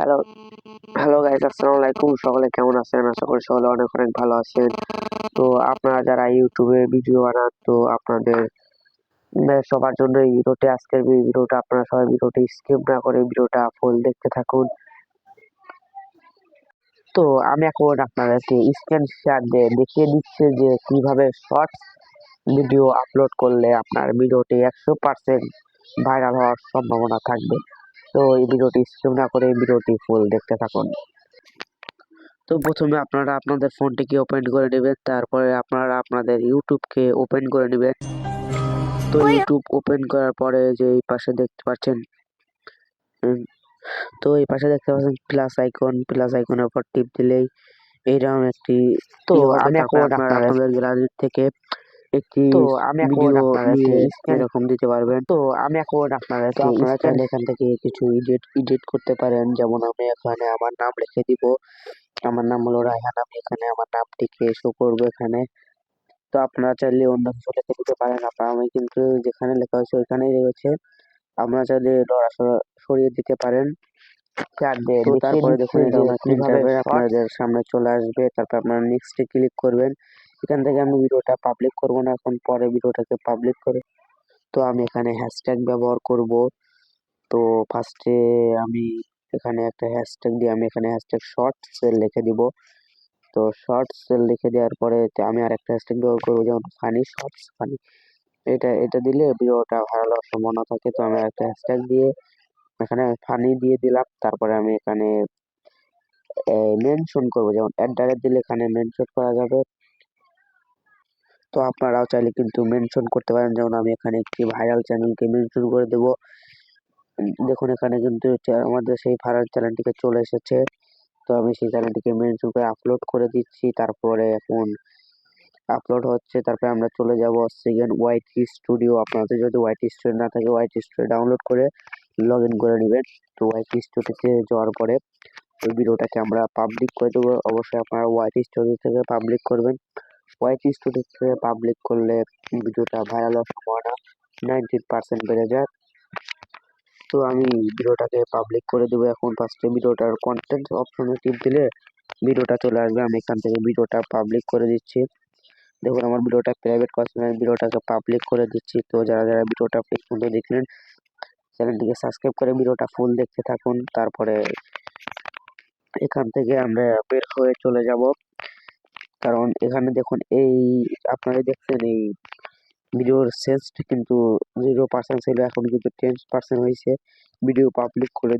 Hello hello guys আসসালামু আলাইকুম সকলে কেমন আছেন? আশা করি সকলে অনেক অনেক ভালো আছেন। তো আপনারা যারা ইউটিউবে ভিডিও বানান, তো আপনাদের সবার জন্য এই ভিডিওটি, আজকের ভিডিওটা, আপনারা সবাই ভিডিওটি স্কিপ না করে ভিডিওটা ফুল দেখতে থাকুন। তো আমি এখন আপনাদেরকে স্ক্রিন শেয়ার দিয়ে দেখিয়ে দিচ্ছি যে কীভাবে শর্টস ভিডিও আপলোড করলে আপনার ভিডিওটি একশো পার্সেন্ট ভাইরাল হওয়ার সম্ভাবনা থাকবে। তো এই ভিডিওটি স্কিপ না করে এই ভিডিওটি ফুল দেখতে থাকুন। তো প্রথমে আপনারা আপনাদের ফোনটিকে ওপেন করে নেবেন তারপরে আপনারা আপনাদের ইউটিউবকে ওপেন করে নেবেন। তো ইউটিউব ওপেন করার পরে যে এই পাশে দেখতে পাচ্ছেন তো এই পাশে দেখতে পাচ্ছেন প্লাস আইকন প্লাস আইকনের উপর টিপ দিলেই এইরকম একটি তো আমি আপনাদের গ্যালারি থেকে একটি তো আমি এখন আপনাদেরকে এরকম দিতে পারবেন। তো আমি এখন আপনাদেরকে আপনারা চাইলে এখান থেকে কিছু এডিট এডিট করতে পারেন। যেমন আমি এখানে আমার নাম লিখে দিব। আমার নাম হলো রায়হান। আমি এখানে আমার নামটিকে শো করব এখানে। তো আপনারা চাইলে অন্য কিছু লিখে দিতে পারেন। আপনার আমি কিন্তু যেখানে লেখা হয়েছে ওইখানেই রয়েছে। আপনারা চাইলে লড়াচড়া সরিয়ে দিতে পারেন। তারপরে দেখুন আপনাদের সামনে চলে আসবে। তারপর আপনারা নেক্সটে ক্লিক করবেন। এখান থেকে আমি ভিডিওটা পাবলিক করব না, এখন পরে ভিডিওটাকে পাবলিক করে। তো আমি এখানে হ্যাশট্যাগ ব্যবহার করব। তো ফার্স্টে আমি এখানে একটা হ্যাশট্যাগ দিয়ে আমি এখানে হ্যাশট্যাগ শর্টস লিখে দিব। তো শর্টস লিখে দেওয়ার পরে আমি আর একটা হ্যাশট্যাগ ব্যবহার করব, যেমন ফানি শর্টস ফানি এটা এটা দিলে ভিডিওটা ভাইরাল হওয়ার সম্ভাবনা থাকে। তো আমি একটা হ্যাশট্যাগ দিয়ে এখানে ফানি দিয়ে দিলাম। তারপরে আমি এখানে মেনশন করব। যেমন অ্যাট রেট দিলে এখানে মেনশন করা যাবে। তো আপনারাও চাইলে কিন্তু মেনশন করতে পারেন। যেমন আমি এখানে একটি ভাইরাল চ্যানেলকে মেনশন করে দেব। দেখুন, এখানে কিন্তু আমাদের সেই ভাইরাল চ্যানেলটিকে চলে এসেছে। তো আমি সেই চ্যানেলটিকে মেনশন করে আপলোড করে দিচ্ছি। তারপরে এখন আপলোড হচ্ছে। তারপরে আমরা চলে যাব সেকেন্ড ওয়াইটি স্টুডিও আপনাদের যদি ওয়াইটি স্টুডিও না থাকে ওয়াইটি স্টুডিও ডাউনলোড করে লগ ইন করে নেবেন। তো ওয়াইটি স্টুডিওতে যাওয়ার পরে ওই ভিডিওটাকে আমরা পাবলিক করে দেবো। অবশ্যই আপনারা ওয়াইটি স্টুডিও থেকে পাবলিক করবেন। ওয়াইটি স্টুডিও থেকে পাবলিক করলে ভিডিওটা ভাইরাল হওয়ার সম্ভাবনা নাইনটি পার্সেন্ট বেড়ে যায়। তো আমি ভিডিওটাকে পাবলিক করে দেবো এখন। ফার্স্টে ভিডিওটার কন্টেন্ট অপশনে টিপ দিলে ভিডিওটা চলে আসবে। আমি এখান থেকে ভিডিওটা পাবলিক করে দিচ্ছি। দেখুন, আমার ভিডিওটা প্রাইভেট করার সময় ভিডিওটাকে পাবলিক করে দিচ্ছি। তো যারা যারা ভিডিওটা পর্যন্ত দেখলেন চ্যানেলটিকে সাবস্ক্রাইব করে ভিডিওটা ফুল দেখতে থাকুন। তারপরে এখান থেকে আমরা বের হয়ে চলে যাব। কারণ এখানে দেখুন এই আপনারা দেখছেন এই ভিডিওর সেন্সটা কিন্তু জিরো পার্সেন্ট ছিল এখন কিন্তু টেন পার্সেন্ট হয়েছে। ভিডিও পাবলিক করে